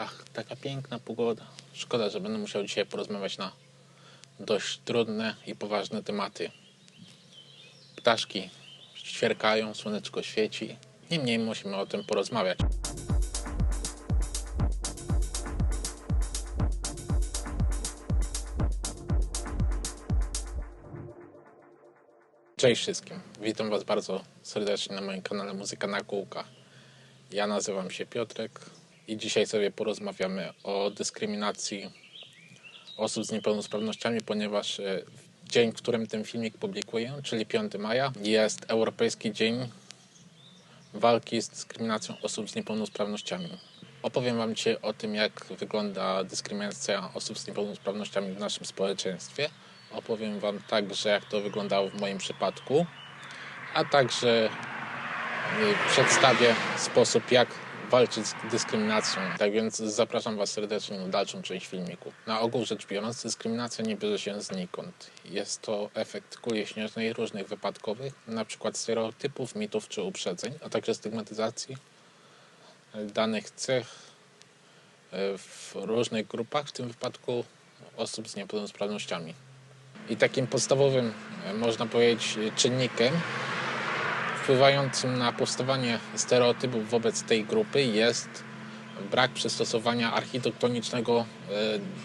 Ach, taka piękna pogoda. Szkoda, że będę musiał dzisiaj porozmawiać na dość trudne i poważne tematy. Ptaszki ćwierkają, słoneczko świeci. Niemniej musimy o tym porozmawiać. Cześć wszystkim. Witam Was bardzo serdecznie na moim kanale Muzyka na kółkach. Ja nazywam się Piotrek i dzisiaj sobie porozmawiamy o dyskryminacji osób z niepełnosprawnościami, ponieważ e, dzień, w którym ten filmik publikuję, czyli 5 maja, jest Europejski Dzień Walki z Dyskryminacją Osób z Niepełnosprawnościami. Opowiem Wam dzisiaj o tym, jak wygląda dyskryminacja osób z niepełnosprawnościami w naszym społeczeństwie. Opowiem Wam także, jak to wyglądało w moim przypadku, a także y, przedstawię sposób, jak walczyć z dyskryminacją. Tak więc zapraszam Was serdecznie na dalszą część filmiku. Na ogół rzecz biorąc, dyskryminacja nie bierze się znikąd. Jest to efekt kuli śnieżnej różnych wypadkowych, przykład stereotypów, mitów czy uprzedzeń, a także stygmatyzacji danych cech y, w różnych grupach, w tym wypadku osób z niepełnosprawnościami. I takim podstawowym, e, można powiedzieć, czynnikiem wpływającym na powstawanie stereotypów wobec tej grupy jest brak przystosowania architektonicznego e,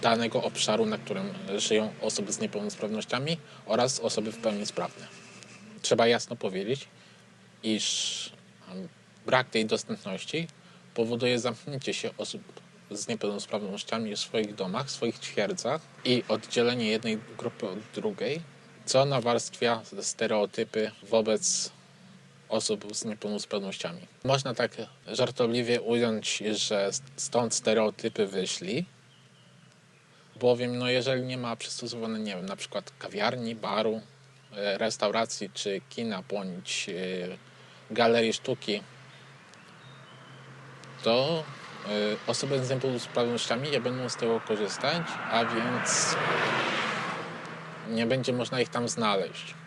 danego obszaru, na którym żyją osoby z niepełnosprawnościami oraz osoby w pełni sprawne. Trzeba jasno powiedzieć, iż em, brak tej dostępności powoduje zamknięcie się osób z niepełnosprawnościami w swoich domach, w swoich twierdzach i oddzielenie jednej grupy od drugiej, co nawarstwia stereotypy wobec osób z niepełnosprawnościami. Można tak żartobliwie ująć, że stąd stereotypy wyszli, bowiem no jeżeli nie ma przystosowanej, nie wiem, na przykład kawiarni, baru, e, restauracji czy kina bądź e, galerii sztuki, to y, osoby z niepełnosprawnościami nie będą z tego korzystać, a więc nie będzie można ich tam znaleźć.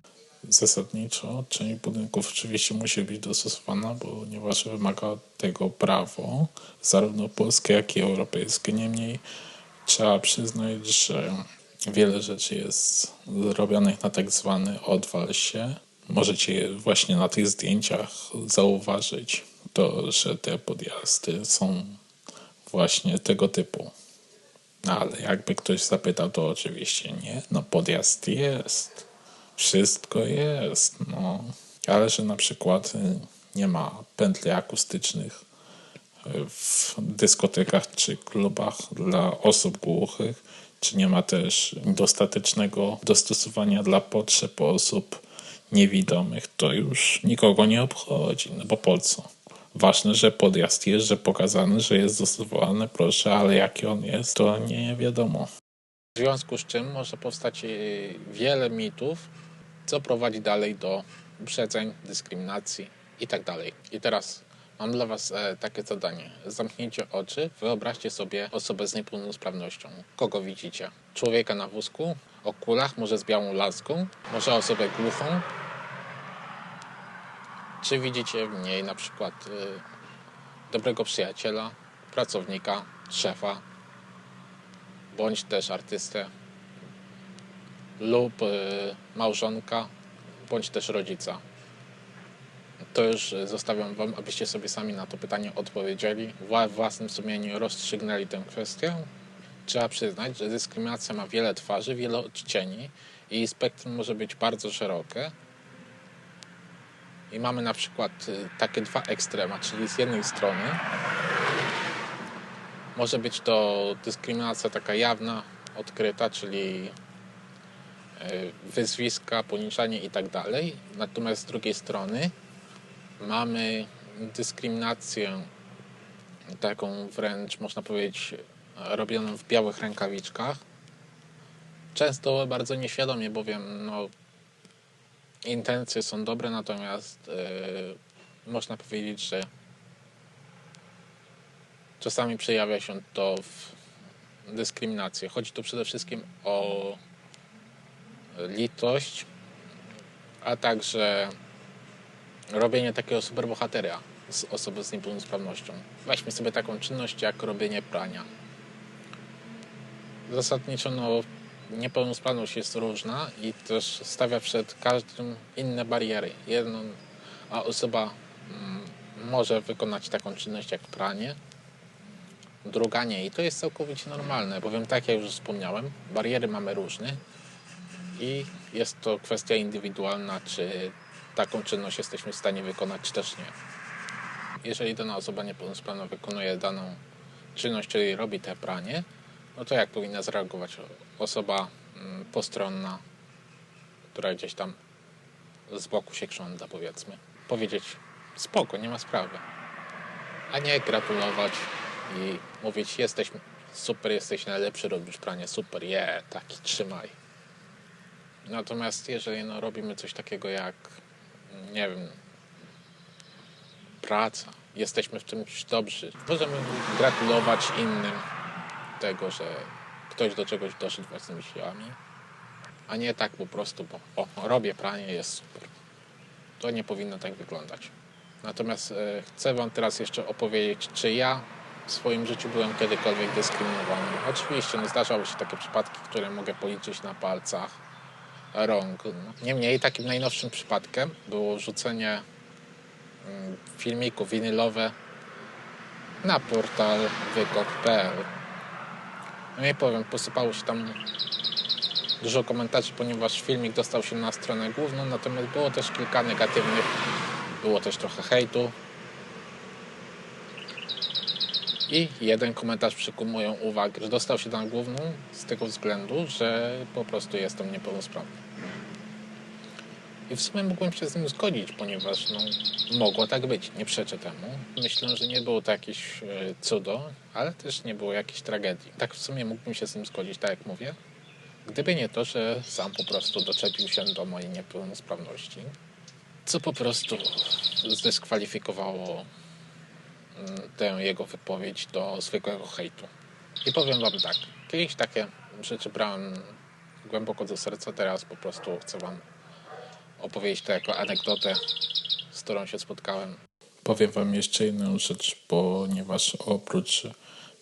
Zasadniczo część budynków oczywiście musi być dostosowana, ponieważ wymaga tego prawo, zarówno polskie, jak i europejskie. Niemniej trzeba przyznać, że wiele rzeczy jest zrobionych na tak zwany odwal się. Możecie je właśnie na tych zdjęciach zauważyć, to, że te podjazdy są właśnie tego typu. No, ale jakby ktoś zapytał, to oczywiście nie. No podjazd jest. Wszystko jest, no. Ale że na przykład y, nie ma pętli akustycznych y, w dyskotekach czy klubach dla osób głuchych, czy nie ma też dostatecznego dostosowania dla potrzeb osób niewidomych, to już nikogo nie obchodzi, no bo po co? Ważne, że podjazd jest, że pokazane, że jest dostosowany, proszę, ale jaki on jest, to nie wiadomo. W związku z czym może powstać y, wiele mitów, co prowadzi dalej do uprzedzeń, dyskryminacji itd. I teraz mam dla Was e, takie zadanie. Zamknijcie oczy, wyobraźcie sobie osobę z niepełnosprawnością. Kogo widzicie? Człowieka na wózku, o kulach, może z białą laską, może osobę głuchą. Czy widzicie w niej na przykład y, dobrego przyjaciela, pracownika, szefa, bądź też artystę lub y, małżonka, bądź też rodzica. To już zostawiam Wam, abyście sobie sami na to pytanie odpowiedzieli, w własnym sumieniu rozstrzygnęli tę kwestię. Trzeba przyznać, że dyskryminacja ma wiele twarzy, wiele odcieni i spektrum może być bardzo szerokie. I mamy na przykład y, takie dwa ekstrema, czyli z jednej strony może być to dyskryminacja taka jawna, odkryta, czyli wyzwiska, poniżanie i tak. Natomiast z drugiej strony mamy dyskryminację taką wręcz, można powiedzieć, robioną w białych rękawiczkach. Często bardzo nieświadomie, bowiem no, intencje są dobre, natomiast yy, można powiedzieć, że czasami przejawia się to w dyskryminacji. Chodzi tu przede wszystkim o litość, a także robienie takiego superbohatera. z osoby z niepełnosprawnością. Weźmy sobie taką czynność jak robienie prania. Zasadniczo no, niepełnosprawność jest różna i też stawia przed każdym inne bariery. Jedną, a osoba mm, może wykonać taką czynność jak pranie, druga nie. I to jest całkowicie normalne, bowiem tak jak już wspomniałem, bariery mamy różne i jest to kwestia indywidualna, czy taką czynność jesteśmy w stanie wykonać, czy też nie. Jeżeli dana osoba niepełnosprawna wykonuje daną czynność, czyli robi te pranie, no to jak powinna zareagować osoba mm, postronna, która gdzieś tam z boku się krząda, powiedzmy. Powiedzieć spoko, nie ma sprawy. A nie gratulować i mówić jesteś super, jesteś najlepszy, robisz pranie, super, je, yeah, taki, trzymaj. Natomiast jeżeli no, robimy coś takiego jak, nie wiem, praca, jesteśmy w czymś dobrzy, możemy gratulować innym tego, że ktoś do czegoś doszedł własnymi siłami, a nie tak po prostu, bo o, robię pranie, jest super. To nie powinno tak wyglądać. Natomiast e, chcę Wam teraz jeszcze opowiedzieć, czy ja w swoim życiu byłem kiedykolwiek dyskryminowany. Oczywiście no, zdarzały się takie przypadki, które mogę policzyć na palcach rąk. Niemniej takim najnowszym przypadkiem było rzucenie mm, filmiku winylowe na portal wykop.pl. No nie powiem, posypało się tam dużo komentarzy, ponieważ filmik dostał się na stronę główną, natomiast było też kilka negatywnych, było też trochę hejtu. I jeden komentarz przykuł moją uwagę, że dostał się na główną z tego względu, że po prostu jestem niepełnosprawny. I w sumie mógłbym się z nim zgodzić, ponieważ no, mogło tak być, nie przeczę temu. Myślę, że nie było to jakieś e, cudo, ale też nie było jakiejś tragedii. Tak w sumie mógłbym się z nim zgodzić, tak jak mówię. Gdyby nie to, że sam po prostu doczepił się do mojej niepełnosprawności, co po prostu zdyskwalifikowało tę jego wypowiedź do zwykłego hejtu. I powiem wam tak, kiedyś takie rzeczy brałem głęboko do serca, teraz po prostu chcę wam opowiedzieć to jako anegdotę, z którą się spotkałem. Powiem Wam jeszcze jedną rzecz, ponieważ oprócz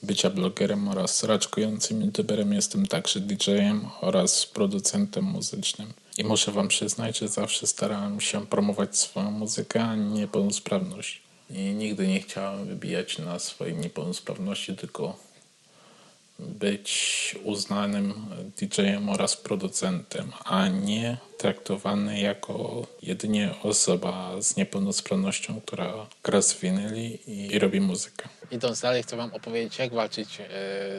bycia blogerem oraz raczkującym youtuberem jestem także DJ-em oraz producentem muzycznym. I muszę Wam przyznać, że zawsze starałem się promować swoją muzykę, a nie niepełnosprawność. I nigdy nie chciałem wybijać na swojej niepełnosprawności, tylko być uznanym DJ-em oraz producentem, a nie traktowany jako jedynie osoba z niepełnosprawnością, która gra z winyli i robi muzykę. Idąc dalej, chcę Wam opowiedzieć, jak walczyć e,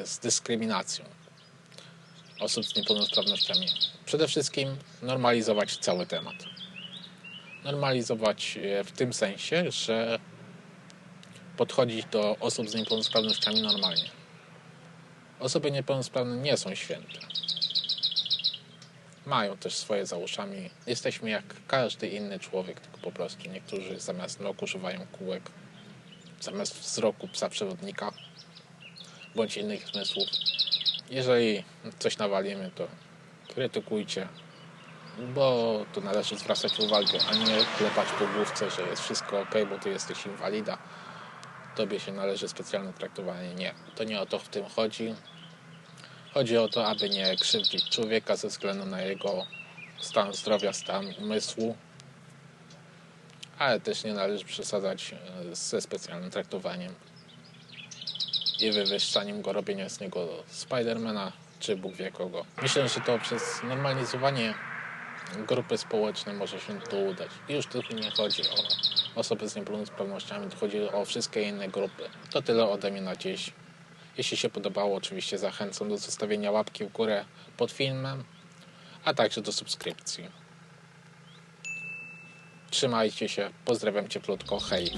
z dyskryminacją osób z niepełnosprawnościami. Przede wszystkim normalizować cały temat. Normalizować w tym sensie, że podchodzić do osób z niepełnosprawnościami normalnie Osoby niepełnosprawne nie są święte. Mają też swoje za uszami. Jesteśmy jak każdy inny człowiek, tylko po prostu niektórzy zamiast nóg używają kółek, zamiast wzroku psa przewodnika bądź innych zmysłów. Jeżeli coś nawalimy, to krytykujcie, bo tu należy zwracać uwagę, a nie klepać po główce, że jest wszystko ok, bo ty jesteś inwalida tobie się należy specjalne traktowanie. Nie, to nie o to w tym chodzi. Chodzi o to, aby nie krzywdzić człowieka ze względu na jego stan zdrowia, stan umysłu, ale też nie należy przesadzać e, ze specjalnym traktowaniem i wywyższaniem go, robienia z niego Spidermana czy Bóg wie kogo. Myślę, że to przez normalizowanie grupy społecznej może się to udać. I już tu nie chodzi o osoby z niepełnosprawnościami, tu chodzi o wszystkie inne grupy. To tyle ode mnie na dziś. Jeśli się podobało, oczywiście zachęcam do zostawienia łapki w górę pod filmem, a także do subskrypcji. Trzymajcie się, pozdrawiam cieplutko, hej!